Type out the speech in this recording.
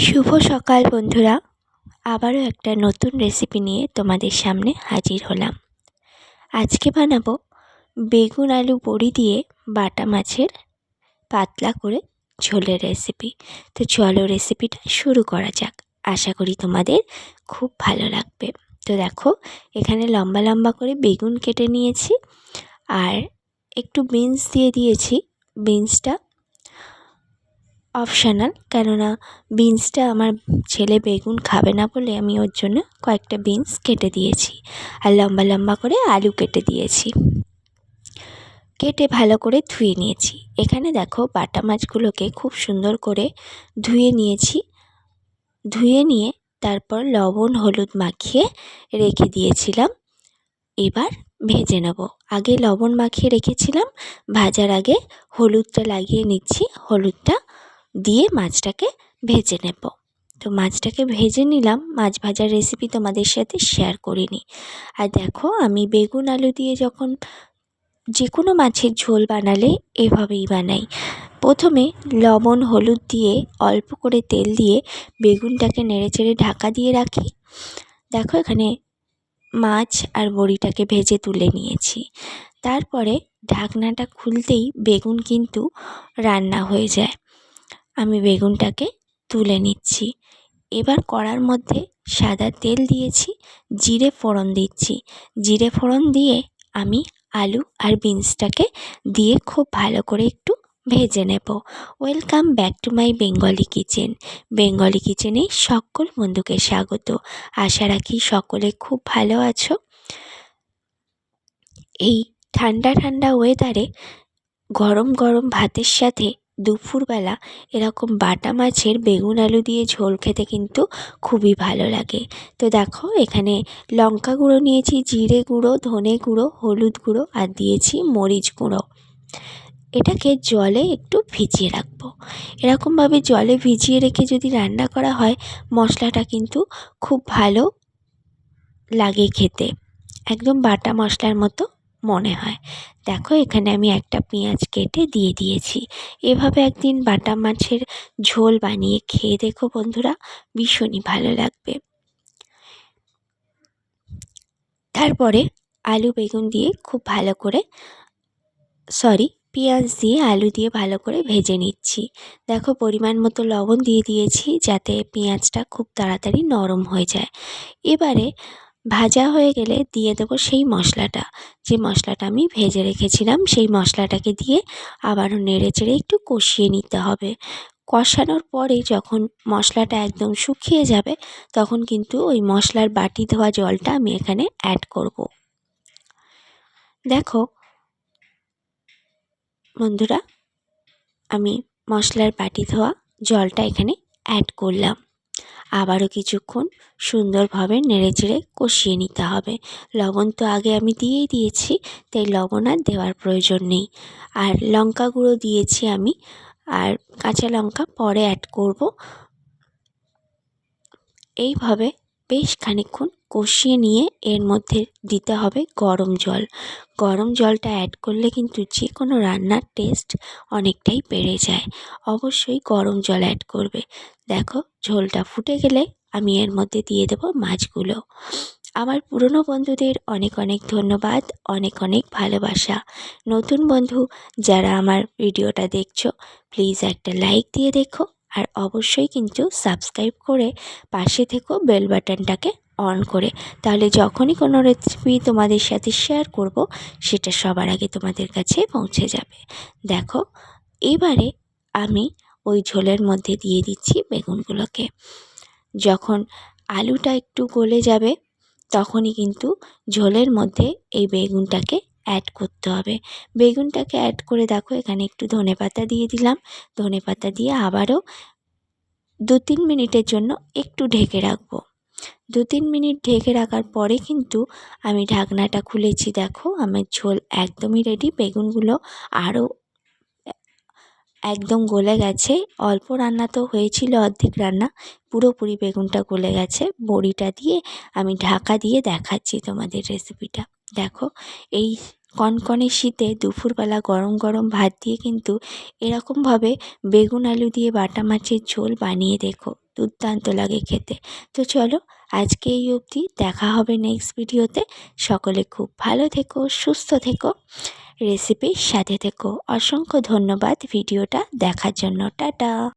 শুভ সকাল বন্ধুরা। আবারও একটা নতুন রেসিপি নিয়ে তোমাদের সামনে হাজির হলাম। আজকে বানাবো বেগুন আলু বড়ি দিয়ে বাটা মাছের পাতলা করে ঝোলের রেসিপি তো চলো রেসিপিটা শুরু করা যাক। আশা করি তোমাদের খুব ভালো লাগবে। তো দেখো, এখানে লম্বা লম্বা করে বেগুন কেটে নিয়েছি। আর একটু বিনস দিয়ে দিয়েছি। বিনসটা অপশানাল, কেননা বিনসটা আমার ছেলে বেগুন খাবে না বলে আমি ওর জন্য কয়েকটা বিনস কেটে দিয়েছি আর লম্বা লম্বা করে আলু কেটে দিয়েছি। কেটে ভালো করে ধুয়ে নিয়েছি। এখানে দেখো বাটা মাছগুলোকে খুব সুন্দর করে ধুয়ে নিয়েছি। ধুয়ে নিয়ে তারপর লবণ, হলুদ মাখিয়ে রেখে দিয়েছিলাম। এবার ভেজে নেব। আগে লবণ মাখিয়ে রেখেছিলাম, ভাজার আগে হলুদটা লাগিয়ে নিচ্ছি, হলুদটা দিয়ে মাছটাকে ভেজে নেব। তো মাছটাকে ভেজে নিলাম। মাছ ভাজার রেসিপি তোমাদের সাথে শেয়ার করিনি আর দেখো, আমি বেগুন, আলু দিয়ে যখন যে কোনো মাছের ঝোল বানালে এভাবেই বানাই। প্রথমে লবণ, হলুদ দিয়ে অল্প করে তেল দিয়ে বেগুনটাকে নেড়েচেড়ে ঢাকা দিয়ে রাখি। দেখো, এখানে মাছ আর বড়িটাকে ভেজে তুলে নিয়েছি। তারপরে ঢাকনাটা খুলতেই বেগুন কিন্তু রান্না হয়ে যায়। আমি বেগুনটাকে তুলে নিচ্ছি। এবার কড়ার মধ্যে সাদা তেল দিয়েছি, জিরে ফোড়ন দিচ্ছি। জিরে ফোড়ন দিয়ে আমি আলু আর বিনসটাকে দিয়ে খুব ভালো করে একটু ভেজে নেব। Welcome back to my Bengali kitchen. Bengali কিচেনে সকল বন্ধুকে স্বাগত। আশা রাখি সকলে খুব ভালো আছো। এই ঠান্ডা ঠান্ডা ওয়েদারে গরম গরম ভাতের সাথে দুপুরবেলা এরকম বাটা মাছের বেগুন আলু দিয়ে ঝোল খেতে কিন্তু খুবই ভালো লাগে। তো দেখো, এখানে লঙ্কা গুঁড়ো নিয়েছি, জিরে গুঁড়ো, ধনে গুঁড়ো, হলুদ গুঁড়ো আর দিয়েছি মরিচ গুঁড়ো। এটাকে জলে একটু ভিজিয়ে রাখব। এরকমভাবে জলে ভিজিয়ে রেখে যদি রান্না করা হয়, মশলাটা কিন্তু খুব ভালো লাগে খেতে। একদম বাটা মশলার মতো মনে হয়। দেখো, এখানে আমি একটা পেঁয়াজ কেটে দিয়ে দিয়েছি। এভাবে একদিন বাটা মাছের ঝোল বানিয়ে খেয়ে দেখো বন্ধুরা, ভীষণই ভালো লাগবে। তারপরে আলু বেগুন দিয়ে খুব ভালো করে, সরি, পেঁয়াজ দিয়ে আলু দিয়ে ভালো করে ভেজে নিচ্ছি। দেখো, পরিমাণ মতো লবণ দিয়ে দিয়েছি যাতে পেঁয়াজটা খুব তাড়াতাড়ি নরম হয়ে যায়। এবারে ভাজা হয়ে গেলে দিয়ে দেবো সেই মশলাটা। যে মশলাটা আমি ভেজে রেখেছিলাম, সেই মশলাটাকে দিয়ে আবারও নেড়ে চেড়ে একটু কষিয়ে নিতে হবে। কষানোর পরে যখন মশলাটা একদম শুকিয়ে যাবে, তখন কিন্তু ওই মশলার বাটি ধোয়া জলটা আমি এখানে অ্যাড করব। দেখো, বন্ধুরা, আমি মশলার বাটি ধোয়া জলটা এখানে অ্যাড করলাম। আবারও কিছুক্ষণ সুন্দরভাবে নেড়ে চেড়ে কষিয়ে নিতে হবে। লবণ তো আগে আমি দিয়েই দিয়েছি, তাই লবণ আর দেওয়ার প্রয়োজন নেই। আর লঙ্কা গুঁড়ো দিয়েছি আমি, আর কাঁচা লঙ্কা পরে অ্যাড করব। এইভাবে বেশ খানিক্ষণ কষিয়ে নিয়ে এর মধ্যে দিতে হবে গরম জল। গরম জলটা অ্যাড করলে কিন্তু যে কোনো রান্নার টেস্ট অনেকটাই বেড়ে যায়। অবশ্যই গরম জল অ্যাড করবে। দেখো, ঝোলটা ফুটে গেলে আমি এর মধ্যে দিয়ে দেবো মাছগুলো। আমার পুরনো বন্ধুদের অনেক অনেক ধন্যবাদ, অনেক অনেক ভালোবাসা। নতুন বন্ধু যারা আমার ভিডিওটা দেখছ প্লিজ একটা লাইক দিয়ে দেখো। আর অবশ্যই কিন্তু সাবস্ক্রাইব করে পাশে থেকেও বেল বাটনটাকে অন করে। তাহলে যখনই কোনো রেসিপি তোমাদের সাথে শেয়ার করব, সেটা সবার আগে তোমাদের কাছে পৌঁছে যাবে। দেখো, এবারে আমি ওই ঝোলের মধ্যে দিয়ে দিচ্ছি বেগুনগুলোকে। যখন আলুটা একটু গলে যাবে, তখনই কিন্তু ঝোলের মধ্যে এই বেগুনটাকে অ্যাড করতে হবে। বেগুনটাকে অ্যাড করে দেখো, এখানে একটু ধনে পাতা দিয়ে দিলাম। ধনে পাতা দিয়ে আবারও দু তিন মিনিটের জন্য একটু ঢেকে রাখব। দু তিন মিনিট ঢেকে রাখার পরে কিন্তু আমি ঢাকনাটা খুলেছি দেখো, আমার ঝোল একদমই রেডি বেগুনগুলো আরও একদম গলে গেছে। অল্প রান্না তো হয়েছিল, অর্ধেক রান্না। পুরোপুরি বেগুনটা গলে গেছে। বড়িটা দিয়ে আমি ঢাকা দিয়ে দেখাচ্ছি তোমাদের রেসিপিটা দেখো, এই কনকনে শীতে দুপুরবেলা গরম গরম ভাত দিয়ে কিন্তু এরকমভাবে বেগুন আলু দিয়ে বাটা মাছের ঝোল বানিয়ে দেখো। দুর্দান্ত লাগে খেতে। তো চলো, আজকে এই অবধি দেখা হবে নেক্সট ভিডিওতে। সকলে খুব ভালো থেকো, সুস্থ থেকো। রেসিপির সাথে থেকো। অসংখ্য ধন্যবাদ ভিডিওটা দেখার জন্য। টাটা!